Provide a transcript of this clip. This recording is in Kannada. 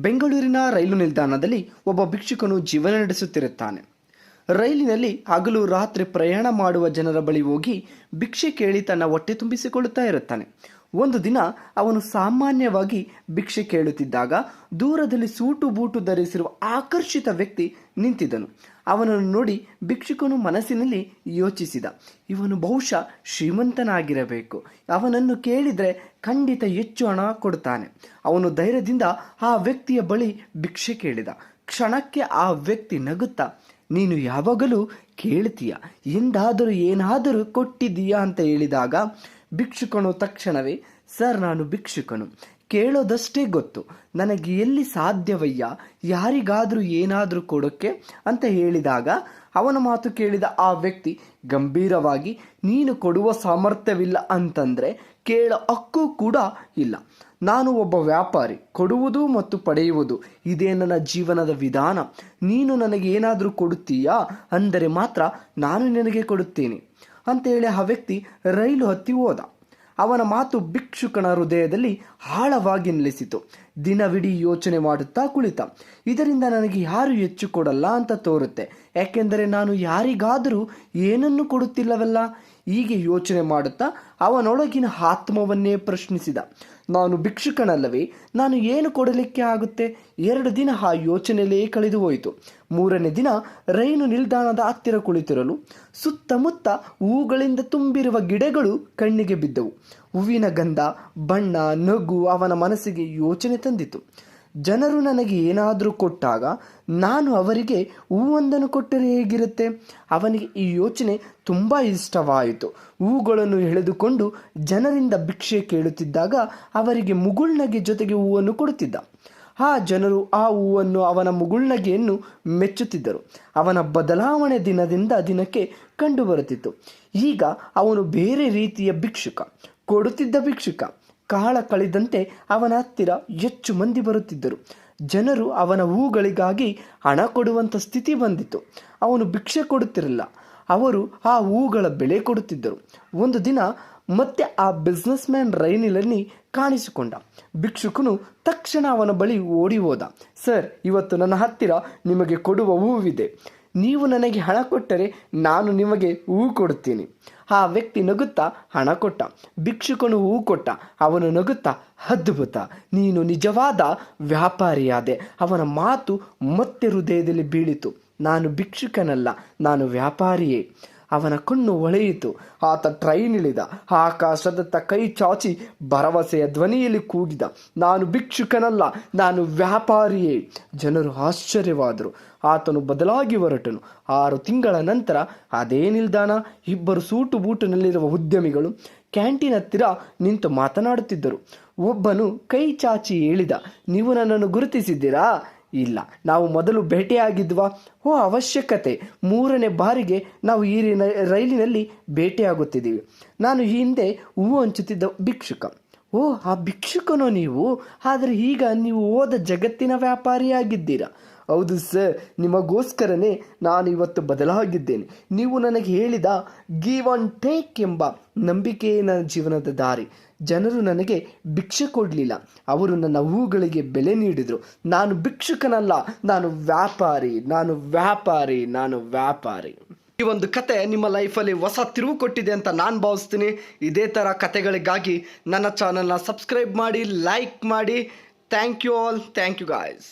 ಬೆಂಗಳೂರಿನ ರೈಲು ನಿಲ್ದಾಣದಲ್ಲಿ ಒಬ್ಬ ಭಿಕ್ಷುಕನು ಜೀವನ ನಡೆಸುತ್ತಿರುತ್ತಾನೆ. ರೈಲಿನಲ್ಲಿ ಹಗಲು ರಾತ್ರಿ ಪ್ರಯಾಣ ಮಾಡುವ ಜನರ ಬಳಿ ಹೋಗಿ ಭಿಕ್ಷೆ ಕೇಳಿ ತನ್ನ ಹೊಟ್ಟೆ ತುಂಬಿಸಿಕೊಳ್ಳುತ್ತಾ ಇರುತ್ತಾನೆ. ಒಂದು ದಿನ ಅವನು ಸಾಮಾನ್ಯವಾಗಿ ಭಿಕ್ಷೆ ಕೇಳುತ್ತಿದ್ದಾಗ ದೂರದಲ್ಲಿ ಸೂಟು ಬೂಟು ಧರಿಸಿರುವ ಆಕರ್ಷಿತ ವ್ಯಕ್ತಿ ನಿಂತಿದ್ದನು. ಅವನನ್ನು ನೋಡಿ ಭಿಕ್ಷುಕನು ಮನಸ್ಸಿನಲ್ಲಿ ಯೋಚಿಸಿದ, ಇವನು ಬಹುಶಃ ಶ್ರೀಮಂತನಾಗಿರಬೇಕು. ಅವನನ್ನು ಕೇಳಿದರೆ ಖಂಡಿತ ಹೆಚ್ಚು ಹಣ ಕೊಡುತ್ತಾನೆ. ಅವನು ಧೈರ್ಯದಿಂದ ಆ ವ್ಯಕ್ತಿಯ ಬಳಿ ಭಿಕ್ಷೆ ಕೇಳಿದ. ಕ್ಷಣಕ್ಕೆ ಆ ವ್ಯಕ್ತಿ ನಗುತ್ತಾ, ನೀನು ಯಾವಾಗಲೂ ಕೇಳ್ತೀಯ, ಎಂದಾದರೂ ಏನಾದರೂ ಕೊಟ್ಟಿದ್ದೀಯಾ? ಅಂತ ಹೇಳಿದಾಗ, ಭಿಕ್ಷುಕನು ತಕ್ಷಣವೇ, ಸರ್, ನಾನು ಭಿಕ್ಷುಕನು. ಕೇಳೋದಷ್ಟೇ ಗೊತ್ತು. ನನಗೆ ಎಲ್ಲಿ ಸಾಧ್ಯವಯ್ಯ? ಯಾರಿಗಾದರೂ ಏನಾದರೂ ಕೊಡೋಕ್ಕೆ ಅಂತ ಹೇಳಿದಾಗ ಅವನ ಮಾತು ಕೇಳಿದ ಆ ವ್ಯಕ್ತಿ, ಗಂಭೀರವಾಗಿ ನೀನು ಕೊಡುವ ಸಾಮರ್ಥ್ಯವಿಲ್ಲ ಅಂತಂದರೆ ಕೇಳೋ ಹಕ್ಕು ಕೂಡ ಇಲ್ಲ. ನಾನು ಒಬ್ಬ ವ್ಯಾಪಾರಿ, ಕೊಡುವುದು ಮತ್ತು ಪಡೆಯುವುದು, ಇದೇ ನನ್ನ ಜೀವನದ ವಿಧಾನ. ನೀನು ನನಗೆ ಏನಾದರೂ ಕೊಡುತ್ತೀಯಾ? ಅಂದರೆ ಮಾತ್ರ ನಾನು ನಿನಗೆ ಕೊಡುತ್ತೇನೆ. ಅಂತೇಳಿ ಆ ವ್ಯಕ್ತಿ ರೈಲು ಹತ್ತಿ ಹೋದ. ಅವನ ಮಾತು ಭಿಕ್ಷುಕನ ಹೃದಯದಲ್ಲಿ ಆಳವಾಗಿ ನಿಲ್ಲಿಸಿತು. ದಿನವಿಡೀ ಯೋಚನೆ ಮಾಡುತ್ತಾ ಕುಳಿತ. ಇದರಿಂದ ನನಗೆ ಯಾರು ಹೆಚ್ಚು ಕೊಡಲ್ಲ ಅಂತ ತೋರುತ್ತೆ. ಯಾಕೆಂದರೆ ನಾನು ಯಾರಿಗಾದರೂ ಏನನ್ನು ಕೊಡುತ್ತಿಲ್ಲವಲ್ಲ? ಹೀಗೆ ಯೋಚನೆ ಮಾಡುತ್ತಾ ಅವನೊಳಗಿನ ಆತ್ಮವನ್ನೇ ಪ್ರಶ್ನಿಸಿದ. ನಾನು ಭಿಕ್ಷುಕನಲ್ಲವೇ, ನಾನು ಏನು ಕೊಡಲಿಕ್ಕೆ ಆಗುತ್ತೆ? ಎರಡು ದಿನ ಆ ಯೋಚನೆಯಲ್ಲೇ ಕಳೆದು ಹೋಯಿತು. ಮೂರನೇ ದಿನ ರೈಲು ನಿಲ್ದಾಣದ ಹತ್ತಿರ ಕುಳಿತಿರಲು ಸುತ್ತಮುತ್ತ ಹೂಗಳಿಂದ ತುಂಬಿರುವ ಗಿಡಗಳು ಕಣ್ಣಿಗೆ ಬಿದ್ದವು. ಹೂವಿನ ಗಂಧ, ಬಣ್ಣ, ನಗು ಅವನ ಮನಸ್ಸಿಗೆ ಯೋಚನೆ ತಂದಿತು. ಜನರು ನನಗೆ ಏನಾದರೂ ಕೊಟ್ಟಾಗ ನಾನು ಅವರಿಗೆ ಹೂವೊಂದನ್ನು ಕೊಟ್ಟರೆ ಹೇಗಿರುತ್ತೆ? ಅವನಿಗೆ ಈ ಯೋಚನೆ ತುಂಬ ಇಷ್ಟವಾಯಿತು. ಹೂಗಳನ್ನು ಎಳೆದುಕೊಂಡು ಜನರಿಂದ ಭಿಕ್ಷೆ ಕೇಳುತ್ತಿದ್ದಾಗ ಅವರಿಗೆ ಮುಗುಳ್ನಗೆ ಜೊತೆಗೆ ಹೂವನ್ನು ಕೊಡುತ್ತಿದ್ದ. ಆ ಜನರು ಆ ಹೂವನ್ನು ಅವನ ಮುಗುಳ್ನಗೆಯನ್ನು ಮೆಚ್ಚುತ್ತಿದ್ದರು. ಅವನ ಬದಲಾವಣೆ ದಿನದಿಂದ ದಿನಕ್ಕೆ ಕಂಡುಬರುತ್ತಿತ್ತು. ಈಗ ಅವನು ಬೇರೆ ರೀತಿಯ ಭಿಕ್ಷುಕ. ಕೊಡುತ್ತಿದ್ದ ಭಿಕ್ಷುಕ, ಕಾಳ ಕಳೆದಂತೆ ಅವನ ಹತ್ತಿರ ಹೆಚ್ಚು ಮಂದಿ ಬರುತ್ತಿದ್ದರು. ಜನರು ಅವನ ಹೂಗಳಿಗಾಗಿ ಹಣ ಕೊಡುವಂಥ ಸ್ಥಿತಿ ಬಂದಿತು ಅವನು ಭಿಕ್ಷೆ ಕೊಡುತ್ತಿರಲಿಲ್ಲ. ಅವರು ಆ ಹೂಗಳ ಬೆಲೆ ಕೊಡುತ್ತಿದ್ದರು. ಒಂದು ದಿನ ಮತ್ತೆ ಆ ಬಿಸ್ನೆಸ್ ಮ್ಯಾನ್ ರೈಲಿನಲ್ಲಿ ಕಾಣಿಸಿಕೊಂಡ. ಭಿಕ್ಷುಕನು ತಕ್ಷಣ ಅವನ ಬಳಿ ಓಡಿ ಹೋದ. ಸರ್, ಇವತ್ತು ನನ್ನ ಹತ್ತಿರ ನಿಮಗೆ ಕೊಡುವ ಹೂವಿದೆ. ನೀವು ನನಗೆ ಹಣ ಕೊಟ್ಟರೆ ನಾನು ನಿಮಗೆ ಹೂ ಕೊಡುತ್ತೀನಿ. ಆ ವ್ಯಕ್ತಿ ನಗುತ್ತಾ ಹಣ ಕೊಟ್ಟ. ಭಿಕ್ಷುಕನು ಹೂ ಕೊಟ್ಟ. ಅವನು ನಗುತ್ತಾ, ಅದ್ಭುತ! ನೀನು ನಿಜವಾದ ವ್ಯಾಪಾರಿಯಾದೆ. ಅವನ ಮಾತು ಮತ್ತೆ ಹೃದಯದಲ್ಲಿ ಬೀಳಿತು. ನಾನು ಭಿಕ್ಷುಕನಲ್ಲ, ನಾನು ವ್ಯಾಪಾರಿಯೇ. ಅವನ ಕಣ್ಣು ಹೊಳೆಯಿತು ಆತ ಟ್ರೈನ್ ಇಳಿದ. ಆಕಾಶದತ್ತ ಕೈ ಚಾಚಿ ಭರವಸೆಯ ಧ್ವನಿಯಲ್ಲಿ ಕೂಗಿದ. ನಾನು ಭಿಕ್ಷುಕನಲ್ಲ, ನಾನು ವ್ಯಾಪಾರಿಯೇ. ಜನರು ಆಶ್ಚರ್ಯವಾದರು. ಆತನು ಬದಲಾಗಿ ಹೊರಟನು. ಆರು ತಿಂಗಳ ನಂತರ, ಅದೇ ನಿಲ್ದಾಣ. ಇಬ್ಬರು ಸೂಟು ಬೂಟಿನಲ್ಲಿರುವ ಉದ್ಯಮಿಗಳು ಕ್ಯಾಂಟೀನ್ ಹತ್ತಿರ ನಿಂತು ಮಾತನಾಡುತ್ತಿದ್ದರು. ಒಬ್ಬನು ಕೈ ಚಾಚಿ ಹೇಳಿದ, ನೀವು ನನ್ನನ್ನು ಗುರುತಿಸಿದ್ದೀರಾ? ಇಲ್ಲ. ನಾವು ಮೊದಲು ಭೇಟಿಯಾಗಿದ್ವಾ. ಓ, ಅವಶ್ಯಕತೆ. ಮೂರನೇ ಬಾರಿಗೆ ನಾವು ಈ ರೈಲಿನಲ್ಲಿ ಭೇಟಿಯಾಗುತ್ತಿದ್ದೀವಿ. ನಾನು ಈ ಹಿಂದೆ ಹೂವು ಹಂಚುತ್ತಿದ್ದ ಭಿಕ್ಷುಕ. ಓ, ಆ ಭಿಕ್ಷುಕನೋ ನೀವು? ಆದರೆ ಈಗ ನೀವು ಹೋದ ಜಗತ್ತಿನ ವ್ಯಾಪಾರಿಯಾಗಿದ್ದೀರಾ. ಹೌದು ಸರ್, ನಿಮಗೋಸ್ಕರನೇ ನಾನು ಇವತ್ತು ಬದಲಾಗಿದ್ದೇನೆ. ನೀವು ನನಗೆ ಹೇಳಿದ ಗಿವ್ ಆನ್ ಟೇಕ್ ಎಂಬ ನಂಬಿಕೆಯೇ ನನ್ನ ಜೀವನದ ದಾರಿ. ಜನರು ನನಗೆ ಭಿಕ್ಷೆ ಕೊಡಲಿಲ್ಲ. ಅವರು ನನ್ನ ಹೂಗಳಿಗೆ ಬೆಲೆ ನೀಡಿದರು. ನಾನು ಭಿಕ್ಷುಕನಲ್ಲ, ನಾನು ವ್ಯಾಪಾರಿ ನಾನು ವ್ಯಾಪಾರಿ ನಾನು ವ್ಯಾಪಾರಿ. ಈ ಒಂದು ಕತೆ ನಿಮ್ಮ ಲೈಫಲ್ಲಿ ಹೊಸ ತಿರುವು ಕೊಟ್ಟಿದೆ ಅಂತ ನಾನು ಭಾವಿಸ್ತೀನಿ. ಇದೇ ಥರ ಕತೆಗಳಿಗಾಗಿ ನನ್ನ ಚಾನಲ್ನ ಸಬ್ಸ್ಕ್ರೈಬ್ ಮಾಡಿ, ಲೈಕ್ ಮಾಡಿ. Thank you all, thank you guys.